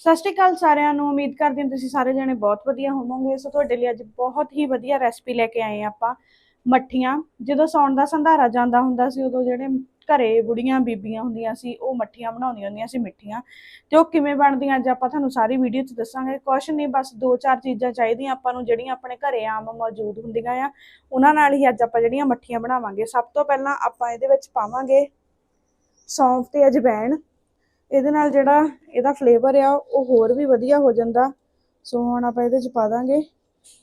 ਸਤਿ ਸ਼੍ਰੀ ਅਕਾਲ ਸਾਰਿਆਂ ਨੂੰ, ਉਮੀਦ ਕਰਦੇ ਹਾਂ ਤੁਸੀਂ ਸਾਰੇ ਜਣੇ ਬਹੁਤ ਵਧੀਆ ਹੋਵੋਗੇ। ਸੋ ਤੁਹਾਡੇ ਲਈ ਅੱਜ ਬਹੁਤ ਹੀ ਵਧੀਆ ਰੈਸਪੀ ਲੈ ਕੇ ਆਏ ਆਪਾਂ ਮੱਠੀਆਂ। ਜਦੋਂ ਸੌਣ ਦਾ ਸੰਧਾਰਾ ਜਾਂਦਾ ਹੁੰਦਾ ਸੀ, ਉਦੋਂ ਜਿਹੜੇ ਘਰੇ ਬੁੜੀਆਂ ਬੀਬੀਆਂ ਹੁੰਦੀਆਂ ਸੀ, ਉਹ ਮੱਠੀਆਂ ਬਣਾਉਂਦੀਆਂ ਹੁੰਦੀਆਂ ਸੀ ਮਿੱਠੀਆਂ। ਤੇ ਉਹ ਕਿਵੇਂ ਬਣਦੀਆਂ, ਅੱਜ ਆਪਾਂ ਤੁਹਾਨੂੰ ਸਾਰੀ ਵੀਡੀਓ 'ਚ ਦੱਸਾਂਗੇ। ਕੁਛ ਨਹੀਂ, ਬਸ ਦੋ ਚਾਰ ਚੀਜ਼ਾਂ ਚਾਹੀਦੀਆਂ ਆਪਾਂ ਨੂੰ, ਜਿਹੜੀਆਂ ਆਪਣੇ ਘਰੇ ਆਮ ਮੌਜੂਦ ਹੁੰਦੀਆਂ ਆ। ਉਹਨਾਂ ਨਾਲ ਹੀ ਅੱਜ ਆਪਾਂ ਜਿਹੜੀਆਂ ਮੱਠੀਆਂ ਬਣਾਵਾਂਗੇ। ਸਭ ਤੋਂ ਪਹਿਲਾਂ ਆਪਾਂ ਇਹਦੇ ਵਿੱਚ ਪਾਵਾਂਗੇ ਸੌਂਫ ਤੇ ਅਜਵਾਇਣ ਇਹਦੇ ਨਾਲ ਜਿਹੜਾ ਇਹਦਾ ਫਲੇਵਰ ਆ, ਉਹ ਹੋਰ ਵੀ ਵਧੀਆ ਹੋ ਜਾਂਦਾ। ਸੋ ਹੁਣ ਆਪਾਂ ਇਹਦੇ ਚ ਪਾ ਦਾਂਗੇ।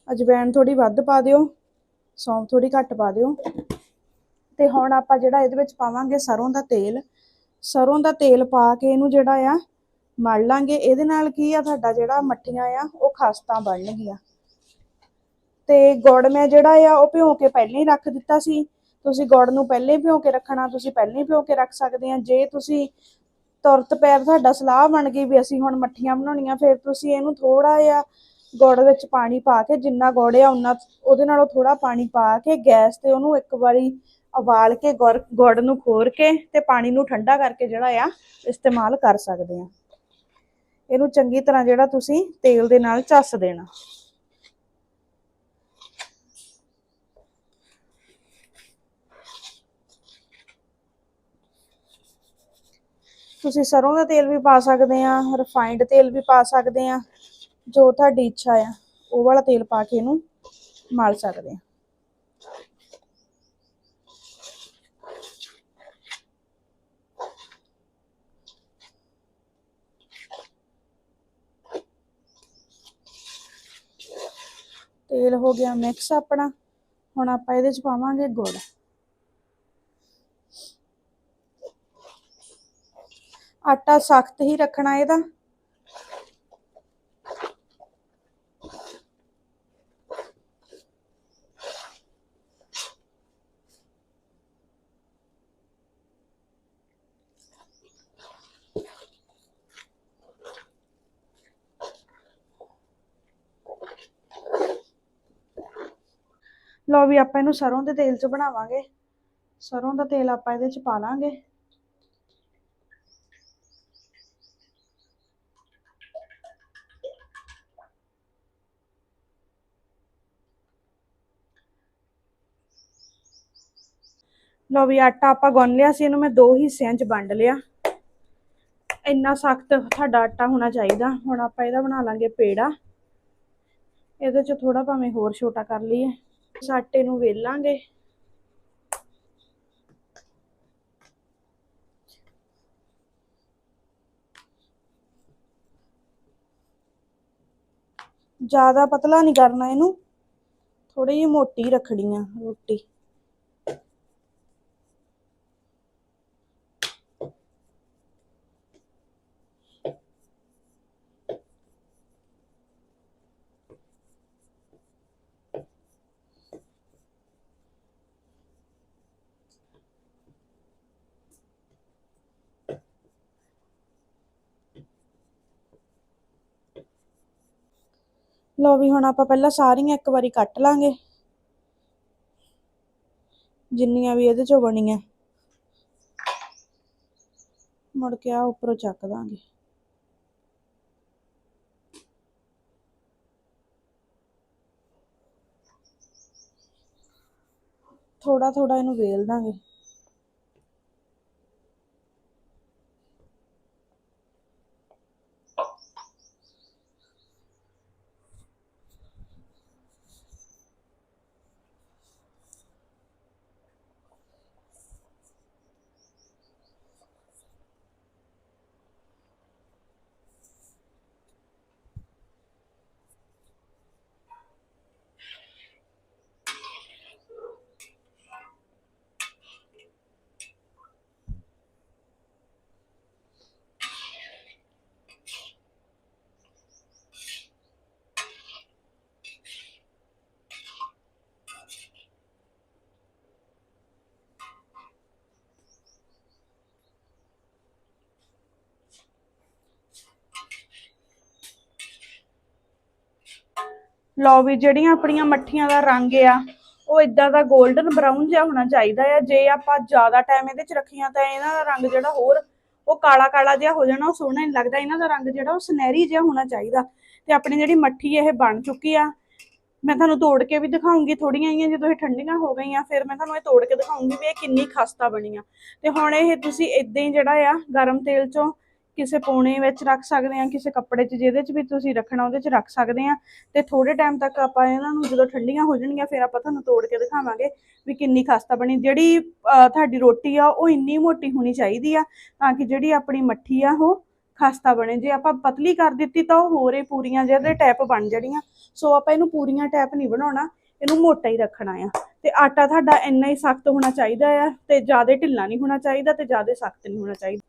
ਅਜਵਾਇਣ ਥੋੜੀ ਵੱਧ ਪਾ ਦਿਓ, ਸੌਂਫ ਥੋੜੀ ਘੱਟ ਪਾ ਦਿਓ। ਤੇ ਹੁਣ ਆਪਾਂ ਜਿਹੜਾ ਇਹਦੇ ਵਿੱਚ ਪਾਵਾਂਗੇ ਸਰੋਂ ਦਾ ਤੇਲ। ਸਰੋਂ ਦਾ ਤੇਲ ਪਾ ਕੇ ਇਹਨੂੰ ਜਿਹੜਾ ਆ, ਮਲ ਲਾਂਗੇ। ਇਹਦੇ ਨਾਲ ਕੀ ਆ ਤੁਹਾਡਾ ਜਿਹੜਾ ਮੱਠੀਆਂ ਆ, ਉਹ ਖਸਤਾ ਬਣਨਗੀਆਂ। ਤੇ ਗੁੜ ਮੈਂ ਜਿਹੜਾ ਆ, ਉਹ ਭਿਓ ਕੇ ਪਹਿਲਾਂ ਹੀ ਰੱਖ ਦਿੱਤਾ ਸੀ। ਤੁਸੀਂ ਗੁੜ ਨੂੰ ਪਹਿਲਾਂ ਹੀ ਭਿਓ ਕੇ ਰੱਖਣਾ, ਤੁਸੀਂ ਪਹਿਲਾਂ ਹੀ ਭਿਓ ਕੇ ਰੱਖ ਸਕਦੇ ਆ। ਜੇ ਤੁਸੀਂ ਤੁਰਤ ਪੈਰ ਤੁਹਾਡਾ ਸਲਾਹ ਬਣ ਗਈ ਵੀ ਅਸੀਂ ਹੁਣ ਮੱਠੀਆਂ ਬਣਾਉਣੀਆਂ, ਫਿਰ ਤੁਸੀਂ ਇਹਨੂੰ ਥੋੜਾ ਜਿਹਾ ਗੁੜ ਵਿੱਚ ਪਾਣੀ ਪਾ ਕੇ, ਜਿੰਨਾ ਗੁੜ ਆ ਉਨਾ ਉਹਦੇ ਨਾਲੋਂ ਥੋੜਾ ਪਾਣੀ ਪਾ ਕੇ, ਗੈਸ ਤੇ ਉਹਨੂੰ ਇੱਕ ਵਾਰੀ ਉਬਾਲ ਕੇ ਗੁੜ ਗੁੜ ਨੂੰ ਖੋਰ ਕੇ ਤੇ ਪਾਣੀ ਨੂੰ ਠੰਡਾ ਕਰਕੇ ਜਿਹੜਾ ਆ ਇਸਤੇਮਾਲ ਕਰ ਸਕਦੇ ਆ। ਇਹਨੂੰ ਚੰਗੀ ਤਰ੍ਹਾਂ ਜਿਹੜਾ ਤੁਸੀਂ ਤੇਲ ਦੇ ਨਾਲ ਚੱਸ ਦੇਣਾ। ਤੁਸੀਂ ਸਰੋਂ ਦਾ ਤੇਲ ਵੀ ਪਾ ਸਕਦੇ ਆ ਰਿਫਾਈਨਡ ਤੇਲ ਵੀ ਪਾ ਸਕਦੇ ਆ, ਜੋ ਤੁਹਾਡੀ ਇੱਛਾ ਆ, ਉਹ ਵਾਲਾ ਤੇਲ ਪਾ ਕੇ ਇਹਨੂੰ ਮਲ ਸਕਦੇ ਆ। ਤੇਲ ਹੋ ਗਿਆ ਮਿਕਸ ਆਪਣਾ, ਹੁਣ ਆਪਾਂ ਇਹਦੇ ਚ ਪਾਵਾਂਗੇ ਗੁੜ। ਆਟਾ ਸਖਤ ਹੀ ਰੱਖਣਾ ਇਹਦਾ। ਲੋ ਵੀ ਆਪਾਂ ਇਹਨੂੰ ਸਰੋਂ ਦੇ ਤੇਲ 'ਚ ਬਣਾਵਾਂਗੇ। ਸਰੋਂ ਦਾ ਤੇਲ ਆਪਾਂ ਇਹਦੇ 'ਚ ਪਾ ਲਾਂਗੇ। ਲੋ ਵੀ ਆਟਾ ਆਪਾਂ ਗੁੰਨ ਲਿਆ ਸੀ, ਇਹਨੂੰ ਮੈਂ ਦੋ ਹਿੱਸਿਆਂ 'ਚ ਵੰਡ ਲਿਆ। ਇੰਨਾ ਸਖਤ ਤੁਹਾਡਾ ਆਟਾ ਹੋਣਾ ਚਾਹੀਦਾ। ਹੁਣ ਆਪਾਂ ਇਹਦਾ ਬਣਾ ਲਾਂਗੇ ਪੇੜਾ। ਇਹਦੇ 'ਚ ਥੋੜਾ ਭਾਵੇਂ ਹੋਰ ਛੋਟਾ ਕਰ ਲਈਏ। ਇਸ ਆਟੇ ਨੂੰ ਵੇਲਾਂਗੇ। ਜ਼ਿਆਦਾ ਪਤਲਾ ਨਹੀਂ ਕਰਨਾ ਇਹਨੂੰ। ਥੋੜੀ ਜਿਹੀ ਮੋਟੀ ਰੱਖਣੀ ਆ ਰੋਟੀ। ਲੋ ਵੀ ਹੁਣ ਆਪਾਂ ਪਹਿਲਾਂ ਸਾਰੀਆਂ ਇੱਕ ਵਾਰੀ ਕੱਟ ਲਾਂਗੇ। ਜਿੰਨੀਆਂ ਵੀ ਇਹਦੇ ਚੋਂ ਬਣੀਆਂ। ਮੁੜ ਕੇ ਆ ਉੱਪਰੋਂ ਚੱਕ ਦਾਂਗੇ। ਥੋੜਾ ਥੋੜਾ ਇਹਨੂੰ ਵੇਲ ਦਾਂਗੇ। ਲਓ ਵੀ ਜਿਹੜੀਆਂ ਆਪਣੀਆਂ ਮੱਠੀਆਂ ਦਾ ਰੰਗ ਆ, ਉਹ ਇਦਾਂ ਦਾ 골ਡਨ ਬਰਾਊਨ ਜਿਹਾ ਹੋਣਾ ਚਾਹੀਦਾ ਆ। ਜੇ ਆਪਾਂ ਜ਼ਿਆਦਾ ਟਾਈਮ ਇਹਦੇ ਚ ਰੱਖੀਆਂ ਤਾਂ ਇਹਨਾਂ ਦਾ ਰੰਗ ਜਿਹੜਾ ਹੋਰ, ਉਹ ਕਾਲਾ ਕਾਲਾ ਜਿਹਾ ਹੋ ਜਾਣਾ, ਉਹ ਸੋਹਣਾ ਨਹੀਂ ਲੱਗਦਾ। ਇਹਨਾਂ ਦਾ ਰੰਗ ਜਿਹੜਾ ਉਹ ਸੁਨਹਿਰੀ ਜਿਹਾ ਹੋਣਾ ਚਾਹੀਦਾ। ਤੇ ਆਪਣੀ ਜਿਹੜੀ ਮੱਠੀ ਇਹ ਬਣ ਚੁੱਕੀ ਆ, ਮੈਂ ਤੁਹਾਨੂੰ ਤੋੜ ਕੇ ਵੀ ਦਿਖਾਉਂਗੀ ਥੋੜੀਆਂ ਜਿਹੀਆਂ, ਜਦੋਂ ਇਹ ਠੰਡੀਆਂ ਹੋ ਗਈਆਂ, ਫਿਰ ਮੈਂ ਤੁਹਾਨੂੰ ਇਹ ਤੋੜ ਕੇ ਦਿਖਾਉਂਗੀ ਵੀ ਇਹ ਕਿੰਨੀ ਖਸਤਾ ਬਣੀ ਆ। ਤੇ ਹੁਣ ਇਹ ਤੁਸੀਂ ਇਦਾਂ ਹੀ ਜਿਹੜਾ ਆ, ਗਰਮ ਤੇਲ ਚੋਂ ਕਿਸੇ ਪੋਣੇ ਵਿੱਚ ਰੱਖ ਸਕਦੇ ਆ ਕਿਸੇ ਕੱਪੜੇ 'ਚ, ਜਿਹਦੇ 'ਚ ਵੀ ਤੁਸੀਂ ਰੱਖਣਾ ਉਹਦੇ 'ਚ ਰੱਖ ਸਕਦੇ ਆ ਤੇ ਥੋੜੇ ਟਾਈਮ ਤੱਕ ਆਪਾਂ ਇਹਨਾਂ ਨੂੰ ਜਦੋਂ ਠੰਡੀਆਂ ਹੋ ਜਾਣਗੀਆਂ, ਫਿਰ ਆਪਾਂ ਤੁਹਾਨੂੰ ਤੋੜ ਕੇ ਦਿਖਾਵਾਂਗੇ ਵੀ ਕਿੰਨੀ ਖਸਤਾ ਬਣੀ। ਜਿਹੜੀ ਤੁਹਾਡੀ ਰੋਟੀ ਆ, ਉਹ ਇੰਨੀ ਮੋਟੀ ਹੋਣੀ ਚਾਹੀਦੀ ਆ ਤਾਂ ਕਿ ਜਿਹੜੀ ਆਪਣੀ ਮੱਠੀ ਆ, ਉਹ ਖਸਤਾ ਬਣੇ। ਜੇ ਆਪਾਂ ਪਤਲੀ ਕਰ ਦਿੱਤੀ ਤਾਂ ਉਹ ਹੋਰੇ ਪੂਰੀਆਂ ਜਿਹਦੇ ਟੈਪ ਬਣ ਜੜੀਆਂ ਸੋ ਆਪਾਂ ਇਹਨੂੰ ਪੂਰੀਆਂ ਟੈਪ ਨਹੀਂ ਬਣਾਉਣਾ, ਇਹਨੂੰ ਮੋਟਾ ਹੀ ਰੱਖਣਾ ਆ। ਤੇ ਆਟਾ ਤੁਹਾਡਾ ਇੰਨਾ ਹੀ ਸਖਤ ਹੋਣਾ ਚਾਹੀਦਾ ਆ ਤੇ ਜ਼ਿਆਦਾ ਢਿੱਲਾ ਨਹੀਂ ਹੋਣਾ ਚਾਹੀਦਾ ਤੇ ਜ਼ਿਆਦਾ ਸਖਤ ਨਹੀਂ ਹੋਣਾ ਚਾਹੀਦਾ।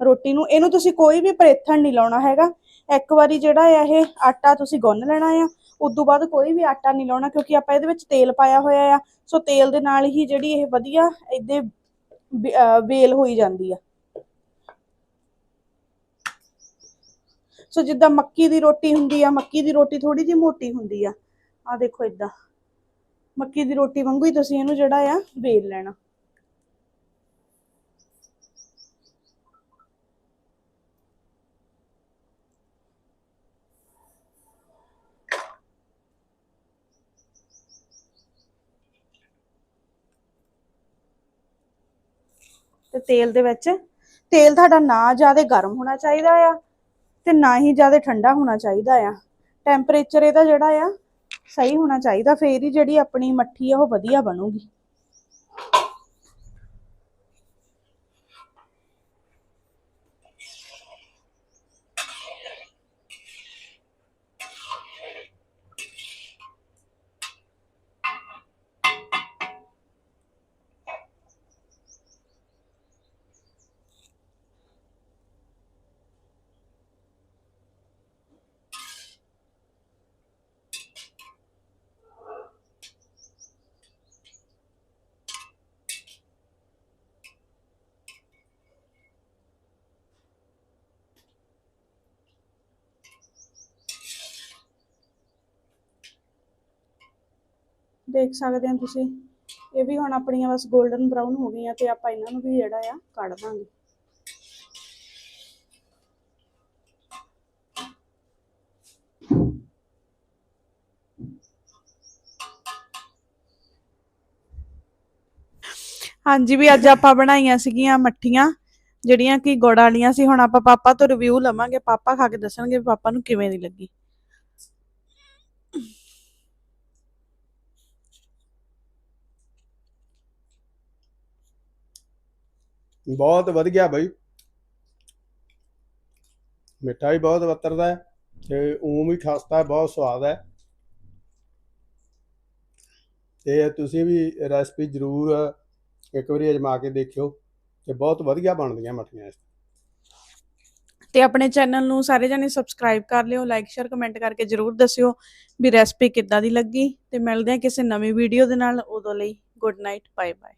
ਰੋਟੀ ਨੂੰ। ਇਹਨੂੰ ਤੁਸੀਂ ਕੋਈ ਵੀ ਪ੍ਰੇਥਣ ਨਹੀਂ ਲਾਉਣਾ ਹੈਗਾ। ਇੱਕ ਵਾਰੀ ਜਿਹੜਾ ਆ ਇਹ ਆਟਾ ਤੁਸੀਂ ਗੁੰਨ ਲੈਣਾ ਆ ਉਸ ਤੋਂ ਬਾਅਦ ਕੋਈ ਵੀ ਆਟਾ ਨਹੀਂ ਲਾਉਣਾ ਕਿਉਂਕਿ ਆਪਾਂ ਇਹਦੇ ਵਿੱਚ ਤੇਲ ਪਾਇਆ ਹੋਇਆ ਆ। ਸੋ ਤੇਲ ਦੇ ਨਾਲ ਹੀ ਜਿਹੜੀ ਇਹ ਵਧੀਆ ਇਹਦੇ ਵੇਲ ਹੋਈ ਜਾਂਦੀ ਆ। ਸੋ ਜਿੱਦਾਂ ਮੱਕੀ ਦੀ ਰੋਟੀ ਹੁੰਦੀ ਆ, ਮੱਕੀ ਦੀ ਰੋਟੀ ਥੋੜੀ ਜਿਹੀ ਮੋਟੀ ਹੁੰਦੀ ਆ। ਆ ਦੇਖੋ ਇਦਾਂ ਮੱਕੀ ਦੀ ਰੋਟੀ ਵਾਂਗੂ ਹੀ ਤੁਸੀਂ ਇਹਨੂੰ ਜਿਹੜਾ ਆ ਵੇਲ ਲੈਣਾ। ਤੇ ਤੇਲ ਦੇ ਵਿੱਚ। ਤੇਲ ਤੁਹਾਡਾ ਨਾ ਜ਼ਿਆਦਾ ਗਰਮ ਹੋਣਾ ਚਾਹੀਦਾ ਆ ਤੇ ਨਾ ਹੀ ਜ਼ਿਆਦਾ ਠੰਡਾ ਹੋਣਾ ਚਾਹੀਦਾ ਆ। ਟੈਂਪਰੇਚਰ ਇਹਦਾ ਜਿਹੜਾ ਆ, ਸਹੀ ਹੋਣਾ ਚਾਹੀਦਾ। ਫੇਰ ਹੀ ਜਿਹੜੀ ਆਪਣੀ ਮੱਠੀ ਆ, ਉਹ ਵਧੀਆ ਬਣੂਗੀ। ਦੇਖ ਸਕਦੇ ਹੋ ਤੁਸੀਂ। ਇਹ ਵੀ ਹੁਣ ਆਪਣੀਆਂ ਬਸ 골ਡਨ ਬਰਾਊਨ ਹੋ ਗਈਆਂ ਤੇ ਆਪਾਂ ਇਹਨਾਂ ਨੂੰ ਵੀ ਜਿਹੜਾ ਆ ਕੱਢ ਦਾਂਗੇ। ਹਾਂਜੀ ਵੀ ਅੱਜ ਆਪਾਂ ਬਣਾਈਆਂ ਸੀਗੀਆਂ ਮੱਠੀਆਂ, ਜਿਹੜੀਆਂ ਕਿ ਗੁੜ ਵਾਲੀਆਂ ਸੀ। ਹੁਣ ਆਪਾਂ ਪਾਪਾ ਤੋਂ ਰਿਵਿਊ ਲਵਾਂਗੇ। ਪਾਪਾ ਖਾ ਕੇ ਦੱਸਣਗੇ ਵੀ ਪਾਪਾ ਨੂੰ ਕਿਵੇਂ ਦੀ ਲੱਗੀ। ਬਹੁਤ ਵਧੀਆ ਬਾਈ। ਮਿੱਠਾ ਵੀ ਬਹੁਤ ਵਤਰਦਾ ਹੈ ਤੇ ਊਂ ਵੀ ਖਸਤਾ ਹੈ, ਬਹੁਤ ਸਵਾਦ ਹੈ। ਤੇ ਤੁਸੀਂ ਵੀ ਰੈਸਪੀ ਜ਼ਰੂਰ ਇੱਕ ਵਾਰੀ ਅਜਮਾ ਕੇ ਦੇਖਿਓ ਤੇ ਬਹੁਤ ਵਧੀਆ ਬਣਦੀਆਂ ਮੱਠੀਆਂ ਇਸ ਤੇ ਆਪਣੇ ਚੈਨਲ ਨੂੰ ਸਾਰੇ ਜਣੇ ਸਬਸਕ੍ਰਾਈਬ ਕਰ ਲਿਓ ਲਾਈਕ ਸ਼ੇਅਰ ਕਮੈਂਟ ਕਰਕੇ ਜਰੂਰ ਦੱਸਿਓ ਵੀ ਰੈਸਪੀ ਕਿੱਦਾਂ ਦੀ ਲੱਗੀ। ਤੇ ਮਿਲਦੇ ਹਾਂ ਕਿਸੇ ਨਵੀਂ ਵੀਡੀਓ ਦੇ ਨਾਲ, ਉਦੋਂ ਲਈ ਗੁੱਡ ਨਾਈਟ ਬਾਏ ਬਾਏ